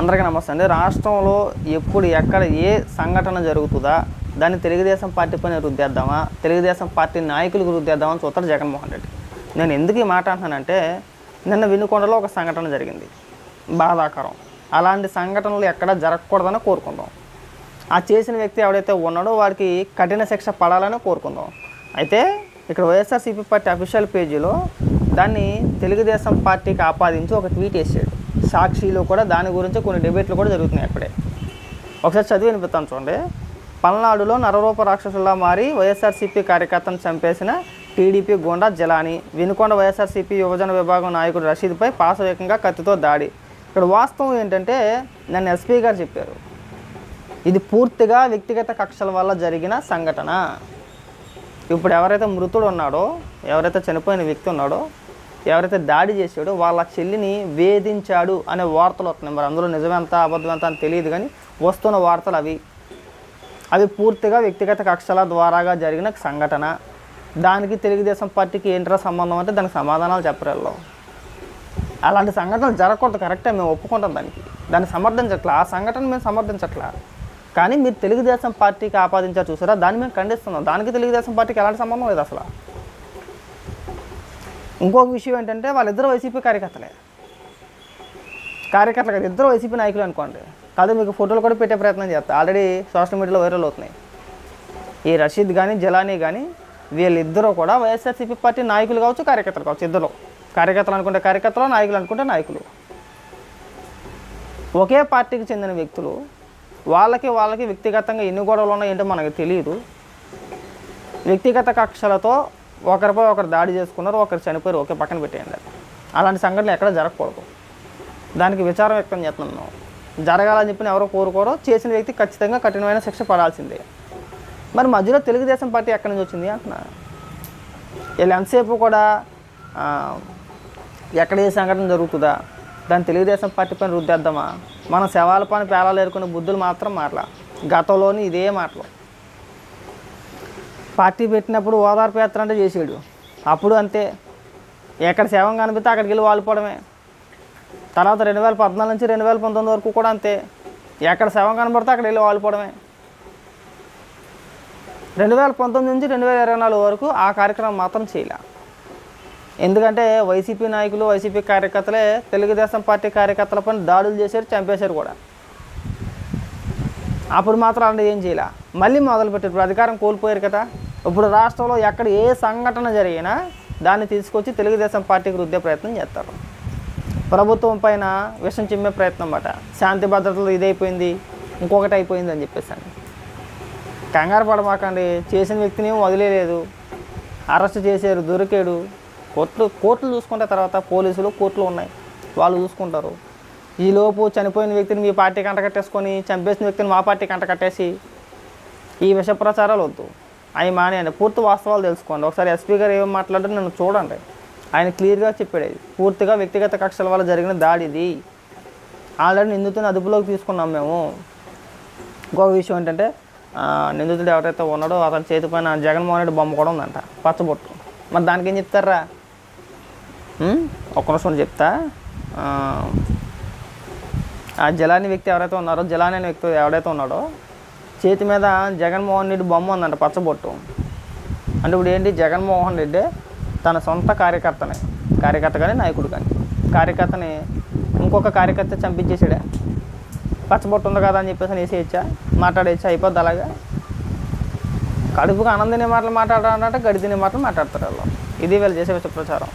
అందరికీ నమస్తే అండి. రాష్ట్రంలో ఎప్పుడు ఎక్కడ ఏ సంఘటన జరుగుతుందా దాన్ని తెలుగుదేశం పార్టీ పైన రుద్దేద్దామా తెలుగుదేశం పార్టీ నాయకులకు రుద్దేద్దామా అని చూస్తారు జగన్మోహన్ రెడ్డి. నేను ఎందుకు ఈ మాట అంటున్నానంటే నిన్న వినుకొండలో ఒక సంఘటన జరిగింది. బాధాకరం. అలాంటి సంఘటనలు ఎక్కడ జరగకూడదని కోరుకుందాం. ఆ చేసిన వ్యక్తి ఎవడైతే ఉన్నాడో వాడికి కఠిన శిక్ష పడాలని కోరుకుందాం. అయితే ఇక్కడ వైఎస్ఆర్సీపీ పార్టీ అఫీషియల్ పేజీలో దాన్ని తెలుగుదేశం పార్టీకి ఆపాదించి ఒక ట్వీట్ వేసాడు. సాక్షిలో కూడా దాని గురించి కొన్ని డిబేట్లు కూడా జరుగుతున్నాయి అక్కడే. ఒకసారి చదివి వినిపిస్తాను చూడండి. పల్నాడులో నరరూప రాక్షసులా మారి వైఎస్ఆర్సీపీ కార్యకర్తను చంపేసిన టీడీపీ గోండా జలాని వినుకొండ వైఎస్ఆర్సీపీ యువజన విభాగం నాయకుడు రషీద్పై పాశవేకంగా కత్తితో దాడి. ఇక్కడ వాస్తవం ఏంటంటే నన్ను ఎస్పీ గారు చెప్పారు. ఇది పూర్తిగా వ్యక్తిగత కక్షల వల్ల జరిగిన సంఘటన. ఇప్పుడు ఎవరైతే మృతుడు ఉన్నాడో ఎవరైతే చనిపోయిన వ్యక్తి ఉన్నాడో ఎవరైతే దాడి చేశాడో వాళ్ళ చెల్లిని వేధించాడు అనే వార్తలు వస్తున్నాయి. మరి అందులో నిజమెంత అబద్ధం అని తెలియదు కానీ వస్తున్న వార్తలు అవి. అవి పూర్తిగా వ్యక్తిగత కక్షల ద్వారాగా జరిగిన సంఘటన. దానికి తెలుగుదేశం పార్టీకి ఏంట్రా సంబంధం అంటే దానికి సమాధానాలు చెప్పరు అలాంటి సంఘటనలు జరగకూడదు కరెక్టే మేము ఒప్పుకుంటాం దానికి. దాన్ని సమర్థించట్లా? ఆ సంఘటన మేము సమర్థించట్లా? కానీ మీరు తెలుగుదేశం పార్టీకి ఆపాదించారు చూసారా? దాన్ని మేము ఖండిస్తున్నాం. దానికి తెలుగుదేశం పార్టీకి ఎలాంటి సంబంధం లేదు అసలు. ఇంకొక విషయం ఏంటంటే వాళ్ళిద్దరు వైసీపీ కార్యకర్తలే. కార్యకర్తలు కదా ఇద్దరు వైసీపీ నాయకులు అనుకోండి. కాదు మీకు ఫోటోలు కూడా పెట్టే ప్రయత్నం చేస్తా. ఆల్రెడీ సోషల్ మీడియాలో వైరల్ అవుతున్నాయి. ఈ రషీద్ కానీ జలానీ కానీ వీళ్ళిద్దరూ కూడా వైఎస్ఆర్సీపీ పార్టీ నాయకులు కావచ్చు కార్యకర్తలు కావచ్చు ఇద్దరు. కార్యకర్తలు అనుకుంటే కార్యకర్తలు నాయకులు అనుకుంటే నాయకులు. ఒకే పార్టీకి చెందిన వ్యక్తులు వాళ్ళకి వాళ్ళకి వ్యక్తిగతంగా ఎన్ని గొడవలు ఉన్నాయో ఏంటో మనకు తెలియదు. వ్యక్తిగత కక్షలతో ఒకరిపై ఒకరు దాడి చేసుకున్నారు ఒకరు చనిపోయారు ఒకే పక్కన పెట్టేయండి. అలాంటి సంఘటనలు ఎక్కడ జరగకూడదు. దానికి విచారం వ్యక్తం చేస్తున్నాం జరగాలని చెప్పిన ఎవరో కోరుకోరో చేసిన వ్యక్తి ఖచ్చితంగా కఠినమైన శిక్ష పడాల్సిందే. మరి మధ్యలో తెలుగుదేశం పార్టీ ఎక్కడి నుంచి వచ్చింది అంటున్నా? వీళ్ళు ఎంతసేపు కూడా ఎక్కడ ఏ సంఘటన జరుగుతుందా? దాన్ని తెలుగుదేశం పార్టీ పైన రుద్దేద్దామా? మన శవాల పైన పేలాలు ఏరుకునే బుద్ధులు మాత్రం మాటల గతంలోని ఇదే మాటలు. పార్టీ పెట్టినప్పుడు ఓదార్పు యాత్ర అంటే చేసాడు. అప్పుడు అంతే. ఎక్కడ శవం కనిపిస్తే అక్కడికి వెళ్ళి వాలిపోవడమే. తర్వాత రెండు వేల పద్నాలుగు నుంచి రెండు వేల పంతొమ్మిది వరకు కూడా అంతే. ఎక్కడ శవం కనబడితే అక్కడ వెళ్ళి వాలిపోవడమే. రెండు వేల పంతొమ్మిది నుంచి రెండు వేల ఇరవై నాలుగు వరకు ఆ కార్యక్రమం మాత్రం చేయలే. ఎందుకంటే వైసీపీ నాయకులు వైసీపీ కార్యకర్తలే తెలుగుదేశం పార్టీ కార్యకర్తలపై దాడులు చేశారు చంపేశారు కూడా. అప్పుడు మాత్రం అలాంటి ఏం చేయలే. మళ్ళీ మొదలుపెట్టారు. ఇప్పుడు అధికారం కోల్పోయారు కదా. ఇప్పుడు రాష్ట్రంలో ఎక్కడ ఏ సంఘటన జరిగినా దాన్ని తీసుకొచ్చి తెలుగుదేశం పార్టీకి రుద్దే ప్రయత్నం చేస్తారు. ప్రభుత్వం పైన విషం చిమ్మే ప్రయత్నం అన్నమాట. శాంతి భద్రతలు ఇదైపోయింది ఇంకొకటి అయిపోయింది అని చెప్పేసి కంగారు పడమాకండి చేసిన వ్యక్తిని వదిలేదు అరెస్ట్ చేశారు దొరికాడు. కోర్టులు కోర్టులు చూసుకుంటే తర్వాత పోలీసులు కోర్టులు ఉన్నాయి. వాళ్ళు చూసుకుంటారు. ఈలోపు చనిపోయిన వ్యక్తిని మీ పార్టీకి అంటకట్టేసుకొని చంపేసిన వ్యక్తిని మా పార్టీకి అంటకట్టేసి ఈ విష ప్రచారాలు వద్దు. అవి మానేయండి పూర్తి వాస్తవాలు తెలుసుకోండి. ఒకసారి ఎస్పీ గారు ఏం మాట్లాడారు నన్ను చూడండి. ఆయన క్లియర్గా చెప్పాడు పూర్తిగా వ్యక్తిగత కక్షల వల్ల జరిగిన దాడి ఇది. ఆల్రెడీ నిందితుని అదుపులోకి తీసుకున్నాం మేము. ఇంకొక విషయం ఏంటంటే నిందితుడు ఎవరైతే ఉన్నాడో అతని చేతి పైన జగన్మోహన్ రెడ్డి బొమ్మ కూడా ఉందంట పచ్చబొట్టు. మరి దానికి ఏం చెప్తారా? ఒక్క నిమిషం చెప్తా. ఆ, జలాని వ్యక్తి ఎవరైతే ఉన్నారో జలాని అనే వ్యక్తి ఎవరైతే ఉన్నాడో చేతి మీద జగన్మోహన్ రెడ్డి బొమ్మ ఉందంట పచ్చబొట్టు. అంటే ఇప్పుడు ఏంటి జగన్మోహన్ రెడ్డి తన సొంత కార్యకర్తనే. కార్యకర్త కానీ నాయకుడు కానీ కార్యకర్తని ఇంకొక కార్యకర్త చంపించేసాడే. పచ్చబొట్టు ఉంది కదా అని చెప్పేసి అని వేసేయచ్చా మాట్లాడేయచ్చా అయిపోద్ది అలాగా? కడుపుకు ఆనందనే మాటలు మాట్లాడాలంటే గడితనే మాటలు మాట్లాడతారు వాళ్ళు. ఇది వీళ్ళు చేసే ప్రచారం.